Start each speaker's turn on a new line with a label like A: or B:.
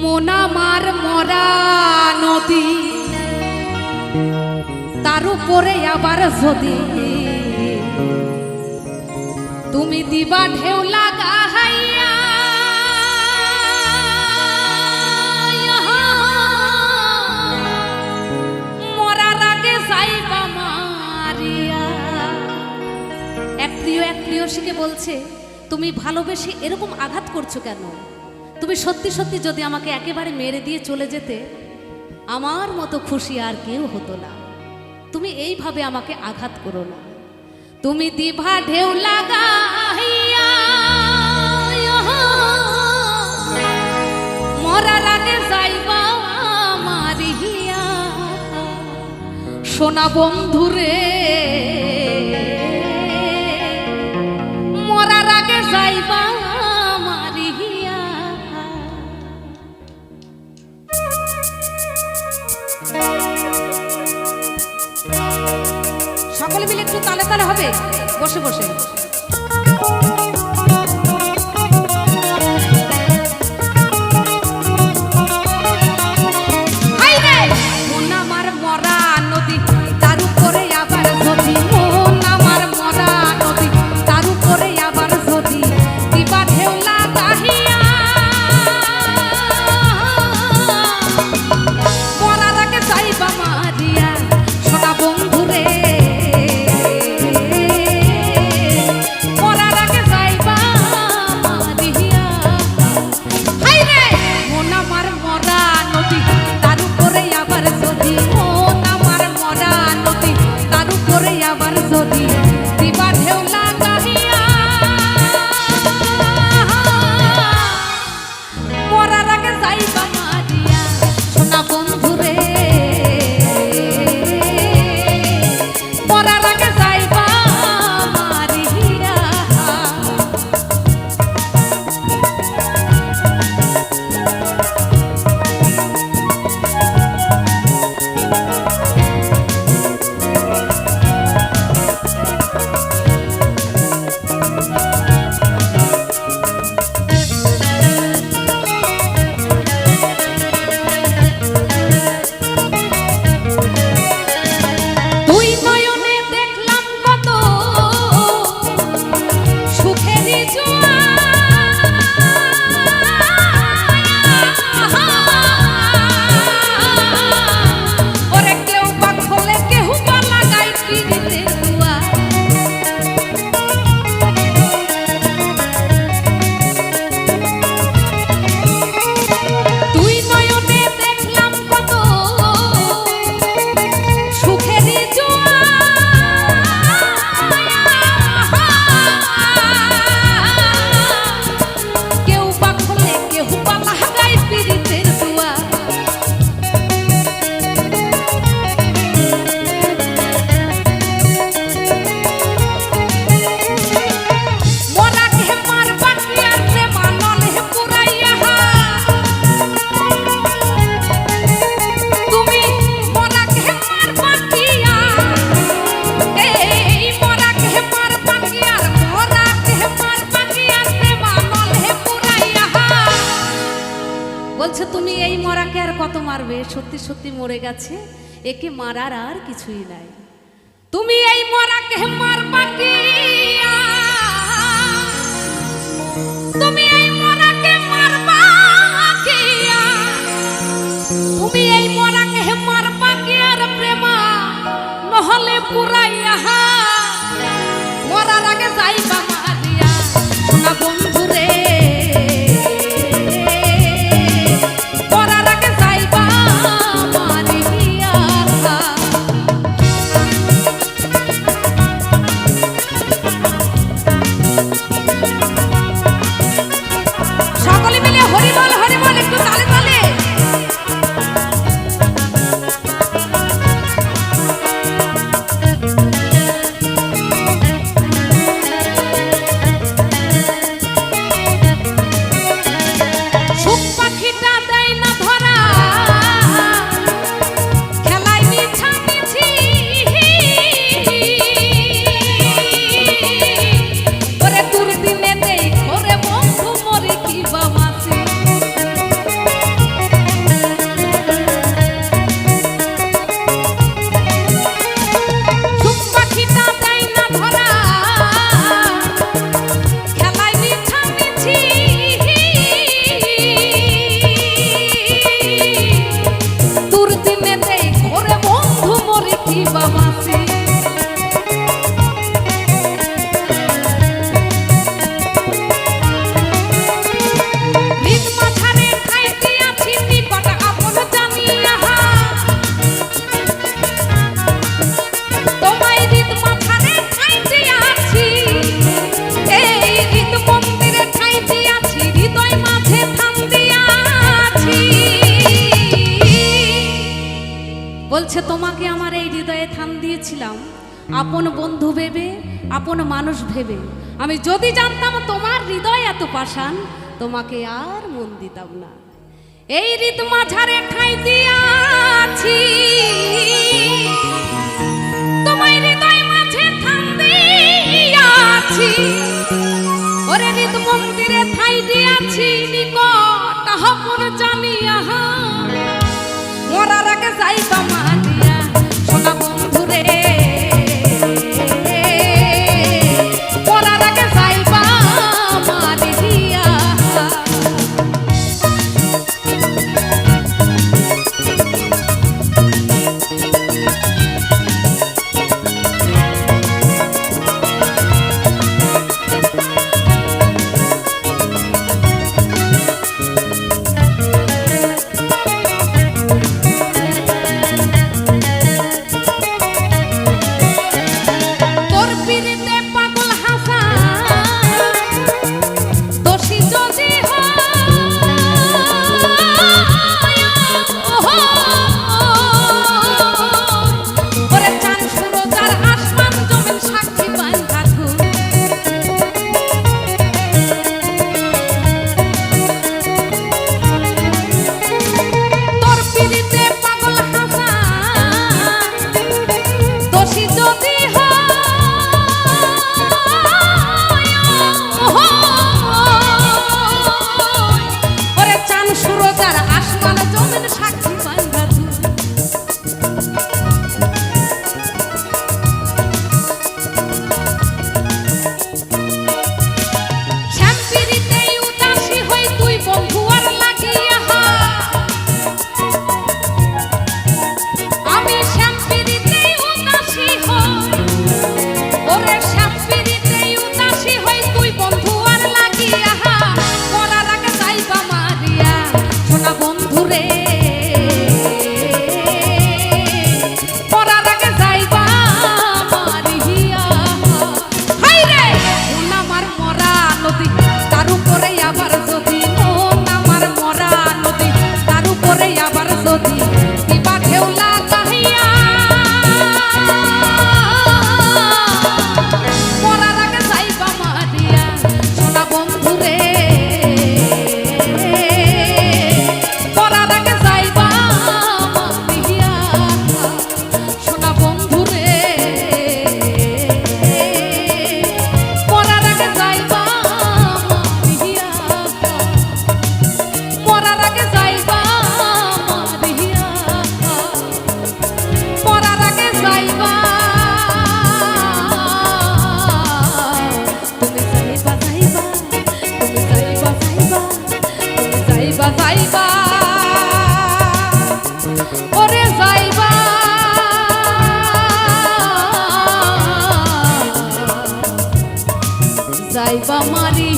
A: মোনামার মরা নদী তার উপরে আবার যদি তুমি দিবা ঢেউ লাগা তুমি ভালোবেসে এরকম আঘাত করছ কেন? তুমি সত্যি সত্যি যদি আমাকে একেবারে মেরে দিয়ে চলে যেতে, আমার মতো খুশি আর কেউ হতো না। তুমি এইভাবে আমাকে আঘাত করো না। তুমি দিভা ঢেউ লাগাইয়া মরার আগে যাইবা মারিয়া। সোনা বন্ধুরে সকলে মিলে একটু তালে তালে হবে? বসে বসে। বলছে, তুমি এই মরাকে আর কত মারবে? সত্যি সত্যি মরে গেছে। একে মারার আর কিছুই নাই। তুমি এই মরাকে মারবা কি তুমি এই মরাকে মারবা কি? তুমি এই মরাকে মারবা কি আর, প্রেমা? নহলে পুরাইয়া মরার আগে যাইবা মারিয়া। সোনা বন্ধুরে বলছে, তোমাকে আমার এই হৃদয়ে থান দিয়েছিলাম। আপন বন্ধু ভেবে, আপন মানুষ ভেবে। আমি যদি জানতাম তোমার হৃদয় এত পাষাণ, তোমাকে আর মন দিতাম না। এই রীত মাঝারে ঠাই দিয়াছি। তোমার হৃদয় মাঝে থান দিয়াছি। ওরে রীত মন্দিরে ঠাই দিয়াছি, নিকট হপন জানিয়া মরার আগে যাই তো মান যাইবা মারি